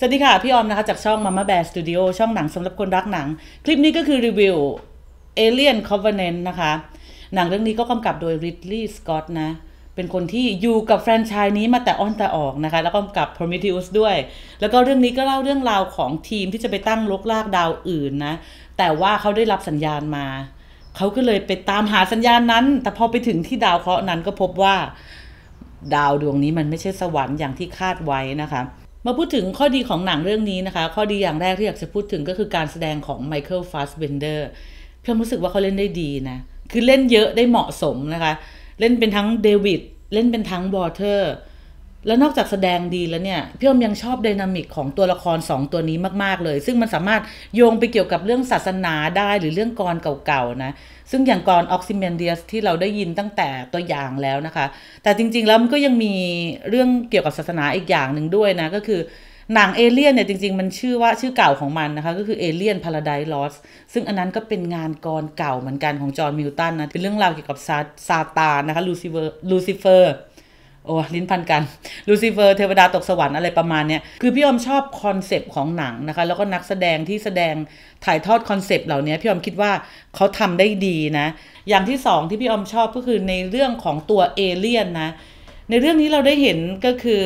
สวัสดีค่ะ พี่ออมนะคะ จากช่อง Mama Bear Studio ช่องหนังสำหรับคนรักหนัง คลิปนี้ก็คือรีวิว Alien Covenant นะคะ หนังเรื่องนี้ก็กำกับโดย Ridley Scott นะ เป็นคนที่อยู่กับแฟรนไชส์นี้มาแต่อ้อนแต่ออกนะคะ แล้วก็กำกับ Prometheus ด้วย แล้วก็เรื่องนี้ก็เล่าเรื่องราวของทีมที่จะไปตั้งลกลากดาวอื่นนะ แต่ว่าเขาได้รับสัญญาณมา เขาก็เลยไปตามหาสัญญาณนั้น แต่พอไปถึงที่ดาวเคราะห์นั้นก็พบว่า ดาวดวงนี้มันไม่ใช่สวรรค์อย่างที่คาดไว้นะคะ มาพูดถึงข้อดีของหนังเรื่องนี้นะคะ ข้อดีอย่างแรกที่อยากจะพูดถึงก็คือการแสดงของไมเคิลฟาสเบนเดอร์พี่รู้สึกว่าเขาเล่นได้ดีนะ คือเล่นเยอะได้เหมาะสมนะคะ เล่นเป็นทั้งเดวิดเล่นเป็นทั้งวอเทอร์ แล้วนอกจากแสดงดีแล้วเนี่ยพี่อมยังชอบไดนามิกของตัวละคร 2 ตัวนี้มากๆเลย ซึ่งมันสามารถโยงไปเกี่ยวกับเรื่องศาสนาได้หรือเรื่องกรเก่าๆนะ ซึ่งอย่างกรออกซิเมนเดียสที่เราได้ยินตั้งแต่ตัวอย่างแล้วนะคะ แต่จริงๆแล้วมันก็ยังมีเรื่องเกี่ยวกับศาสนาอีกอย่างหนึ่งด้วยนะ ก็คือหนังเอเลี่ยนเนี่ยจริงๆ มันชื่อว่าชื่อเก่าของมันนะคะ ก็คือเอเลี่ยนพาราไดซ์ลอสซึ่งอันนั้นก็เป็นงานกรเก่าเหมือนกันของจอห์นมิลตันนะเป็นเรื่องราวเกี่ยวกับซาซาตานนะคะลูซิเฟอร์ลูซิเฟอร์ โอ้ลิ้นพันกันลูซิเฟอร์เทวดาตกสวรรค์อะไรประมาณเนี้ยคือพี่อมชอบคอนเซปต์ของหนังนะคะ แล้วก็นักแสดงที่แสดงถ่ายทอดคอนเซปต์เหล่านี้พี่อมคิดว่าเขาทำได้ดีนะ อย่างที่สองที่พี่อมชอบก็คือในเรื่องของตัวเอเลี่ยนนะ ในเรื่องนี้เราได้เห็นก็คือ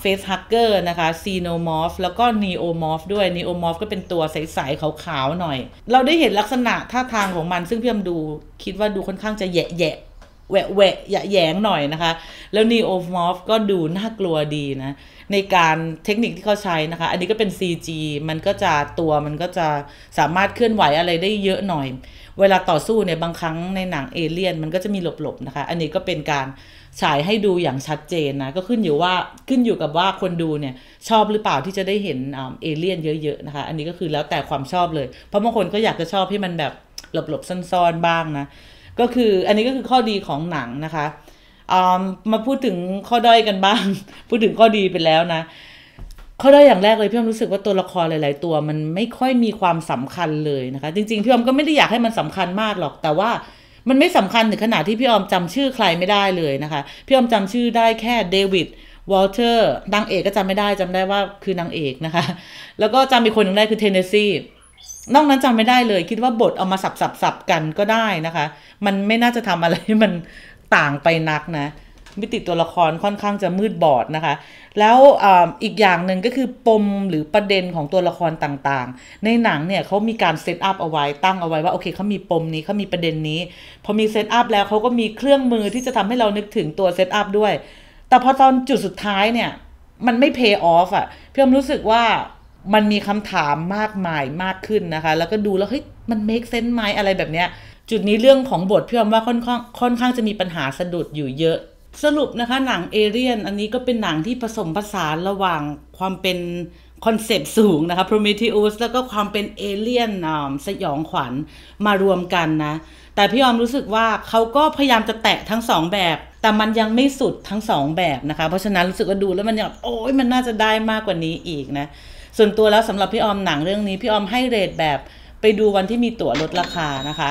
เฟสฮักเกอร์นะคะซีโนมอฟแล้วก็นีโอมอฟด้วยนีโอมอฟก็เป็นตัวใสๆขาวๆหน่อย เราได้เห็นลักษณะท่าทางของมันซึ่งพี่อมดูคิดว่าดูค่อนข้างจะแยะ แหวะแหวะแยงหน่อยนะคะ แล้วนีโอมอฟก็ดูน่ากลัวดีนะ ในการเทคนิคที่เขาใช้นะคะ อันนี้ก็เป็น CG มันก็จะตัวมันก็จะสามารถเคลื่อนไหวอะไรได้เยอะหน่อย เวลาต่อสู้เนี่ย บางครั้งในหนังเอเลี่ยนมันก็จะมีหลบๆนะคะ อันนี้ก็เป็นการฉายให้ดูอย่างชัดเจนนะ ก็ขึ้นอยู่ว่าขึ้นอยู่กับว่าคนดูเนี่ย ชอบหรือเปล่าที่จะได้เห็นเอเลี่ยนเยอะๆนะคะ อันนี้ก็คือแล้วแต่ความชอบเลย เพราะบางคนก็อยากจะชอบให้มันแบบหลบๆซ่อนๆบ้างนะ ก็คืออันนี้ก็คือข้อดีของหนังนะคะมาพูดถึงข้อด้อยกันบ้าง พูดถึงข้อดีไปแล้วนะ ข้อด้อยอย่างแรกเลยพี่อมรู้สึกว่าตัวละครหลาย ๆ ตัวมันไม่ค่อยมีความสำคัญเลยนะคะ จริง ๆ พี่อมก็ไม่ได้อยากให้มันสำคัญมากหรอก แต่ว่ามันไม่สำคัญถึงขนาดที่พี่อมจำชื่อใครไม่ได้เลยนะคะ พี่อมจำชื่อได้แค่เดวิดวอลเตอร์นางเอกก็จำไม่ได้จำได้ว่าคือนางเอกนะคะ แล้วก็จำอีกคนหนึ่งได้คือเทนเนสซี นอกนั้นจำไม่ได้เลย คิดว่าบทเอามาสับสับสับกันก็ได้นะคะ มันไม่น่าจะทำอะไรมันต่างไปนักนะมิติตัวละครค่อนข้างจะมืดบอดนะคะ แล้วออีกอย่างหนึ่งก็คือปมหรือประเด็นของตัวละครต่างๆ ในหนังเนี่ยเขามีการเซตอัพเอาไว้ตั้งเอาไว้ว่าโอเคเขามีปมนี้เขามีประเด็นนี้ พอมีเซตอัพแล้วเขาก็มีเครื่องมือที่จะทำให้เรานึกถึงตัวเซตอัพด้วย แต่พอตอนจุดสุดท้ายเนี่ย มันไม่เพย์ออฟอะพี่อมรู้สึกว่า มันมีคำถามมากมายมากขึ้นนะคะ แล้วก็ดูแล้วเฮ้ยมันเมคเซนส์ไหมอะไรแบบเนี้ย จุดนี้เรื่องของบทพี่อมว่าค่อนข้างค่อนข้างจะมีปัญหาสะดุดอยู่เยอะ สรุปนะคะหนังเอเรียนอันนี้ก็เป็นหนังที่ผสมผสานระหว่างความเป็นคอนเซปต์สูงนะคะ Prometheus แล้วก็ความเป็นเอเลียนสยองขวัญมารวมกันนะ แต่พี่อมรู้สึกว่าเขาก็พยายามจะแตะทั้งสองแบบ แต่มันยังไม่สุดทั้งสองแบบนะคะ เพราะฉะนั้นรู้สึกว่าดูแล้วมันยังโอ้ยมันน่าจะได้มากกว่านี้อีกนะ ส่วนตัวแล้วสำหรับพี่ออมหนังเรื่องนี้พี่ออมให้เรทแบบไปดูวันที่มีตั๋วลดราคานะคะ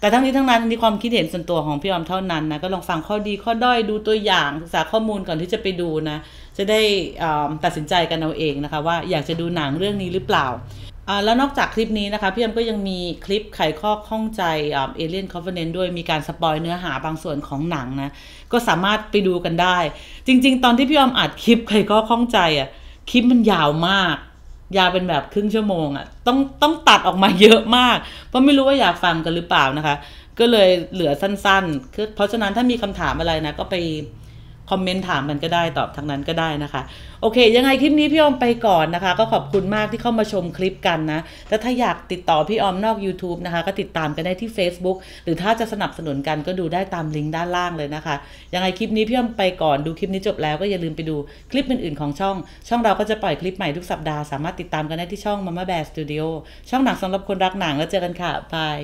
แต่ทั้งนี้ทั้งนั้นนี่ความคิดเห็นส่วนตัวของพี่ออมเท่านั้นนะก็ลองฟังข้อดีข้อด้อยดูตัวอย่างศึกษาข้อมูลก่อนที่จะไปดูนะจะได้ตัดสินใจกันเอาเองนะคะ ว่าอยากจะดูหนังเรื่องนี้หรือเปล่าแล้วนอกจากคลิปนี้นะคะพี่อมก็ยังมีคลิปไขข้อข้องใจเอเลียนคอฟเฟนเนนด้วยมีการสปอยเนื้อหาบางส่วนของหนังนะก็สามารถไปดูกันได้ จริง ๆ ตอนที่พี่อมอัดคลิปไขข้อข้องใจอะคลิปมันยาวมาก ยาวเป็นแบบครึ่งชั่วโมงอะ่ะต้องต้องตัดออกมาเยอะมาก เพราะไม่รู้ว่าอยากฟังกันหรือเปล่านะคะ ก็เลยเหลือสั้นๆคือเพราะฉะนั้นถ้ามีคำถามอะไรนะก็ไป คอมเมนต์ถามกันก็ได้ตอบทางนั้นก็ได้นะคะ โอเค ยังไงคลิปนี้พี่ออมไปก่อนนะคะ ก็ขอบคุณมากที่เข้ามาชมคลิปกันนะแต่ถ้าอยากติดต่อพี่ออมนอก YouTube นะคะ ก็ติดตามกันได้ที่ Facebook หรือถ้าจะสนับสนุนกันก็ดูได้ตามลิงก์ด้านล่างเลยนะคะ ยังไงคลิปนี้พี่ออมไปก่อนดูคลิปนี้จบแล้วก็อย่าลืมไปดูคลิปอื่นๆของช่อง ช่องเราก็จะปล่อยคลิปใหม่ทุกสัปดาห์สามารถติดตามกันได้ที่ช่อง Mama Bear Studio ช่องหนังสำหรับคนรักหนังแล้วเจอกันค่ะบาย